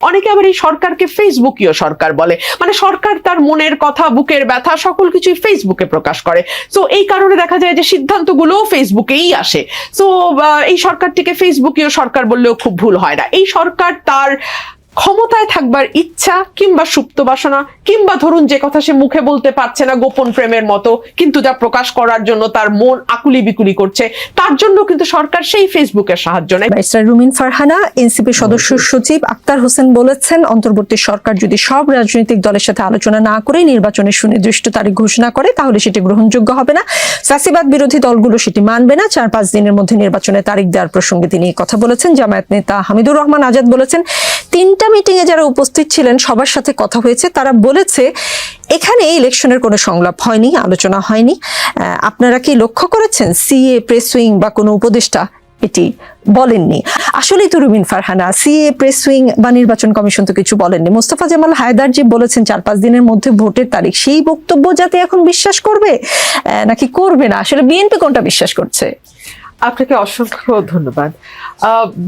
অনেকে আবার এই সরকারকে ফেসবুকীয় সরকার বলে। মানে সরকার তার মনের কথা, বুকের ব্যথা, সকল কিছুই ফেসবুকে প্রকাশ করে। তো এই কারণে দেখা যায় যে সিদ্ধান্তগুলোও ফেসবুকেই আসে। তো এই সরকারটিকে ফেসবুকীয় সরকার বললেও খুব ভুল হয় না। এই সরকার তার ক্ষমতায় থাকবার ইচ্ছা কিংবা সুপ্ত বাসনা, কিংবা ধরুন যে কথা সে মুখে বলতে পারছে না গোপন প্রেমের মতো, কিন্তু যা প্রকাশ করার জন্য তার মন আকুলি বিকুলি করছে, তার জন্য কিন্তু সরকার সেই ফেসবুকের সাহায্য নেয়। ব্যারিস্টার রুমিন ফারহানা, এনসিপি সদস্য সচিব আক্তার হোসেন বলেছেন, অন্তর্বর্তী সরকার যদি সব রাজনৈতিক দলের সাথে আলোচনা না করে নির্বাচনের সুনির্দিষ্ট তারিখ ঘোষণা করে, তাহলে সেটি গ্রহণযোগ্য হবে না। ফ্যাসিবাদ বিরোধী দলগুলো সেটি মানবে না। চার পাঁচ দিনের মধ্যে নির্বাচনের তারিখ দেওয়ার প্রসঙ্গে তিনি কথা বলেছেন। জামায়াত নেতা হামিদুর রহমান আজাদ বলেছেন, তিনটা মিটিং এ যারা উপস্থিত ছিলেন, সবার সাথে কথা হয়েছে। তারা বলেছে, এখানে ইলেকশনের কোনো সংলাপ হয়নি, আলোচনা হয়নি। আপনারা কি লক্ষ্য করেছেন? সিএ প্রেস উইং বা কোনো উপদেষ্টা এটি বলেননি। আসলেই তো Rumin Farhana CA press wing বা নির্বাচন কমিশন তো কিছু বলেননি। মোস্তফা জামাল হায়দার যে বলেছেন, চার পাঁচ দিনের মধ্যে ভোটের তারিখ, সেই বক্তব্য যাতে এখন বিশ্বাস করবে? নাকি করবে না? আসলে বিএনপি কোনটা বিশ্বাস করছে? আপনাকে অসংখ্য ধন্যবাদ।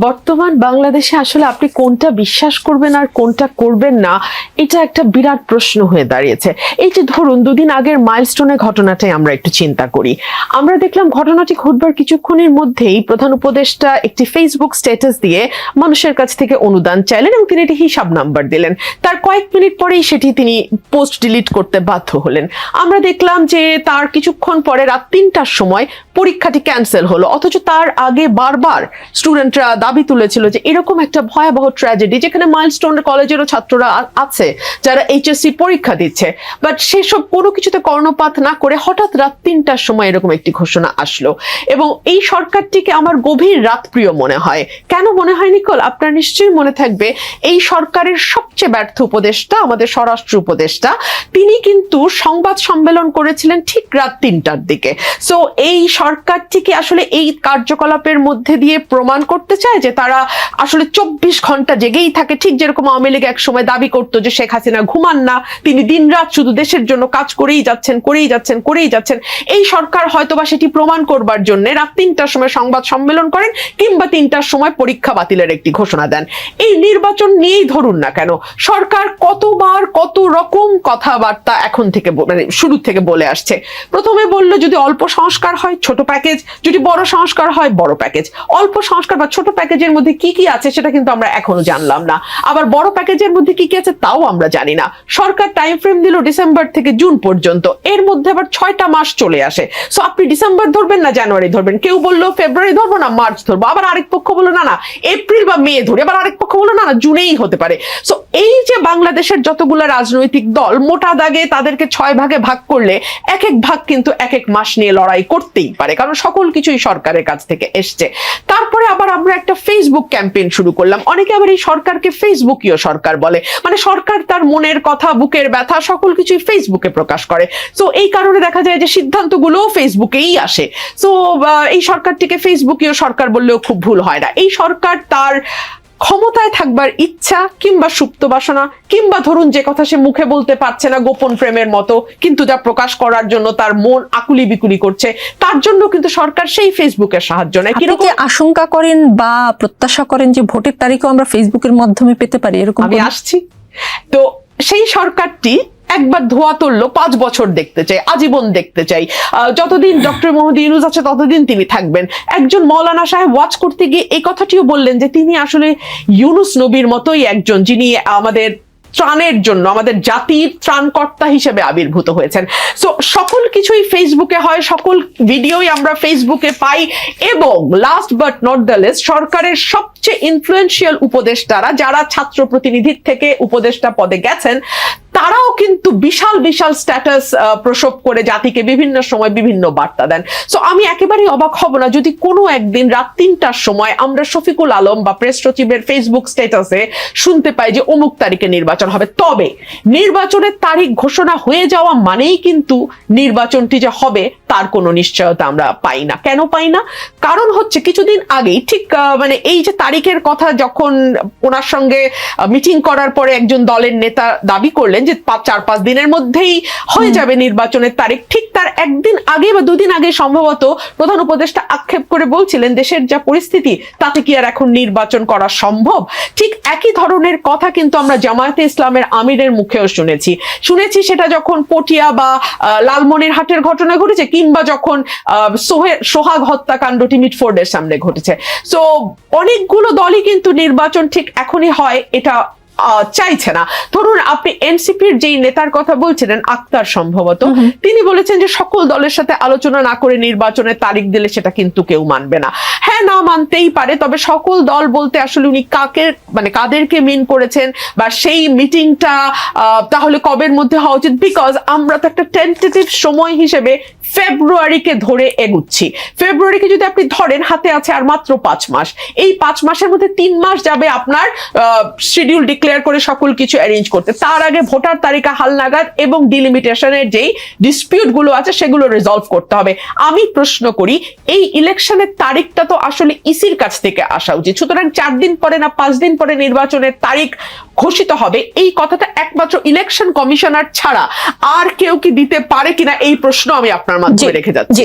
বর্তমান বাংলাদেশে আসলে আপনি কোনটা বিশ্বাস করবেন আর কোনটা করবেন না, এটা একটা বিরাট প্রশ্ন হয়ে দাঁড়িয়েছে। এই যে ধরুন, দুদিন আগের মাইলস্টোনের ঘটনাটাই আমরা একটু চিন্তা করি। আমরা দেখলাম ঘটনাটি ঘটবার কিছুক্ষণের মধ্যেই প্রধান উপদেষ্টা একটি ফেসবুক স্ট্যাটাস দিয়ে মানুষের কাছ থেকে অনুদান চাইলেন এবং তিনি একটি হিসাব নাম্বার দিলেন। তার কয়েক মিনিট পরেই সেটি তিনি পোস্ট ডিলিট করতে বাধ্য হলেন। আমরা দেখলাম যে তার কিছুক্ষণ পরে রাত তিনটার সময় পরীক্ষাটি ক্যান্সেল হলো। অথচ তার আগে বারবার স্টুডেন্টরা দাবি তুলেছিল যে এরকম একটা ভয়াবহ ট্র্যাজেডি যেখানে মাইলস্টোন কলেজেরও ছাত্ররা আছে যারা এইচএসসি পরীক্ষা দিচ্ছে। বাট সেসব কোনো কিছুতে কর্ণপাত না করে হঠাৎ রাত তিনটার সময় এরকম একটি ঘোষণা আসলো। এবং এই সরকারটিকে আমার গভীর রাত প্রিয় মনে হয়। কেন মনে হয় নিকল? আপনার নিশ্চয়ই মনে থাকবে, এই সরকারের সবচেয়ে ব্যর্থ উপদেষ্টা, আমাদের স্বরাষ্ট্র উপদেষ্টা, তিনি কিন্তু সংবাদ সম্মেলন করেছিলেন ঠিক রাত তিনটার দিকে। সো এই সরকারটিকে আসলে এই কার্যকলাপের মধ্যে দিয়ে প্রমাণ করতে চায় যে তারা আসলে চব্বিশ ঘণ্টা জেগেই থাকে। ঠিক যেরকম আওয়ামী লীগ এক সময় দাবি করতো যে শেখ হাসিনা ঘুমান না, তিনি দিনরাত শুধু দেশের জন্য কাজ করেই যাচ্ছেন করেই যাচ্ছেন করেই যাচ্ছেন। এই সরকার হয়তোবা সেটি প্রমাণ করবার জন্য রাত তিনটার সময় সংবাদ সম্মেলন করেন কিংবা তিনটার সময় পরীক্ষা বাতিলের একটি ঘোষণা দেন। এই নির্বাচন নিয়েই ধরুন না কেন, সরকার কতবার কত রকম কথাবার্তা এখন থেকে মানে শুরু থেকে বলে আসছে। প্রথমে বলল যদি অল্প সংস্কার হয়, ছোট প্যাকেজ যদি বড় সংস্কার হয় বড় প্যাকেজ অল্প সংস্কার বা ছোট প্যাকেজের মধ্যে কি কি আছে সেটা কিন্তু আমরা এখনও জানলাম না। আবার বড় প্যাকেজের মধ্যে কি কি আছে তাও আমরা জানি না। সরকার টাইম ফ্রেম দিল ডিসেম্বর থেকে জুন পর্যন্ত। এর মধ্যে আবার ছয়টা মাস চলে আসে। সো আপনি ডিসেম্বর ধরবেন না জানুয়ারি ধরবেন। কেউ বলল ফেব্রুয়ারি ধরবো না মার্চ ধরবো। আবার আরেক পক্ষ বলল, না না এপ্রিল বা মে ধরে। আবার আরেক পক্ষ বলল, না না জুনেই হতে পারে। সো এই যে বাংলাদেশের যতগুলো রাজনৈতিক দল, মোটা দাগে তাদেরকে ছয় ভাগে ভাগ করলে এক এক ভাগ কিন্তু এক এক মাস নিয়ে লড়াই করতেই পারে। কারণ সকল কিছুই সরকারের কাছ থেকে এসছে। তারপরে আবার আমরা একটা ফেসবুক ক্যাম্পেইন শুরু করলাম। অনেকে আবার এই সরকারকে ফেসবুকীয় সরকার বলে। মানে সরকার তার মনের কথা, বুকের ব্যথা, সকল কিছুই ফেসবুকে প্রকাশ করে। তো এই কারণে দেখা যায় যে সিদ্ধান্তগুলোও ফেসবুকেই আসে। তো এই সরকারটিকে ফেসবুকীয় সরকার বললেও খুব ভুল হয় না। এই সরকার তার ক্ষমতায় থাকবার ইচ্ছা কিংবা সুপ্ত বাসনা কিংবা ধরুন যে কথা সে মুখে বলতে পারছে না গোপন প্রেমের মতো কিন্তু যা প্রকাশ করার জন্য তার মন আকুলি বিকুলি করছে তার জন্য কিন্তু সরকার সেই ফেসবুকের সাহায্য নেয়। কীরকম আশঙ্কা করেন বা প্রত্যাশা করেন যে ভোটের তারিখও আমরা ফেসবুকের মাধ্যমে পেতে পারি? এরকম আমি আসছি। তো সেই সরকারটি একবার ধোয়া তুললো, পাঁচ বছর দেখতে চাই, আজীবন দেখতে চাই। যতদিন ডক্টর মোহাম্মদ ইউনুস আছে, ততদিন তিনি থাকবেন। একজন মৌলানা সাহেব ওয়াচ করতে গিয়ে এই কথাটিও বললেন যে তিনি আসলে ইউনুস নবীর মতোই একজন, যিনি আমাদের ত্রাণের জন্য, আমাদের জাতির ত্রাণকর্তা হিসেবে আবির্ভূত হয়েছেন। সো সকল কিছুই ফেসবুকে হয়, সকল ভিডিওই আমরা ফেসবুকে পাই এবং last but not the least সরকারের সবচেয়ে ইনফ্লুয়েন্সিয়াল উপদেষ্টারা, যারা ছাত্র প্রতিনিধির থেকে উপদেষ্টা পদে গেছেন তারাও কিন্তু বিশাল বিশাল স্ট্যাটাস প্রসব করে জাতিকে বিভিন্ন সময় বিভিন্ন বার্তা দেন। সো আমি একেবারেই অবাক হব না যদি কোনো একদিন রাত তিনটার সময় আমরা শফিকুল আলম বা প্রেস সচিবের ফেসবুক স্ট্যাটাসে শুনতে পাই যে অমুক তারিখে নির্বাচন হবে। তবে নির্বাচনের তারিখ ঘোষণা হয়ে যাওয়া মানেই কিন্তু নির্বাচনটি যে হবে তার কোনো নিশ্চয়তা আমরা পাই না। কেন পাই না? কারণ হচ্ছে কিছুদিন আগেই ঠিক মানে এই যে তারিখের কথা যখন ওনার সঙ্গে মিটিং করার পরে একজন দলের নেতা দাবি করলেন যে চার পাঁচ দিনের মধ্যেই হয়ে যাবে নির্বাচনের তারিখ। ঠিক তার একদিন আগে বা দুদিন আগে সম্ভবত প্রধান উপদেষ্টা আক্ষেপ করে বলছিলেন দেশের যা পরিস্থিতি তাতে কি আর এখন নির্বাচন করা সম্ভব? ঠিক একই ধরনের কথা কিন্তু আমরা জামায়াতে ইসলামের আমিরের মুখেও শুনেছি। শুনেছি সেটা যখন পটিয়া বা আহ, লালমনিরহাটের ঘটনা ঘটেছে কিংবা যখন আহ, সোহে- সোহাগ হত্যাকাণ্ডটি মিটফোর্ডের সামনে ঘটেছে। সো অনেকগুলো দলই কিন্তু নির্বাচন ঠিক এখনই হয় এটা চাইছে না। ধরুন আপনি এনসিপির যেই নেতার কথা বলছিলেন আক্তার সম্ভবত তিনি বলেছেন যে সকল দলের সাথে আলোচনা না করে নির্বাচনের তারিখ দিলে সেটা কিন্তু কেউ মানবে না। হ্যাঁ না মানতেই পারে তবে সকল দল বলতে আসলে উনি কাকে মানে কাদেরকে মিন করেছেন বা সেই মিটিংটা তাহলে কবের মধ্যে হওয়া উচিত? বিকজ আমরা তো একটা টেন্টেটিভ সময় হিসেবে ফেব্রুয়ারিকে ধরে এগুচ্ছি। ফেব্রুয়ারিকে যদি আপনি ধরেন, হাতে আছে আর মাত্র পাঁচ মাস। এই পাঁচ মাসের মধ্যে তিন মাস যাবে আপনার শিডিউল ডিক্লেয়ার করে সকল কিছু অ্যারেঞ্জ করতে। তার আগে ভোটার তালিকা হালনাগাদ এবং ডিলিমিটেশনের যেই ডিসপিউটগুলো আছে, সেগুলো রিজলভ করতে হবে। আমি প্রশ্ন করি, এই ইলেকশনের তারিখটা তো আসলে ইসির কাছ থেকে আসা উচিত। সুতরাং চার দিন পরে না, পাঁচ দিন পরে নির্বাচনের তারিখ ঘোষিত হবে। এই কথাটা একমাত্র ইলেকশন কমিশনার ছাড়া আর কেউ কি দিতে পারে কিনা, এই প্রশ্ন আমি আপনার মাধ্যমে জি, রেখে যাচ্ছি জি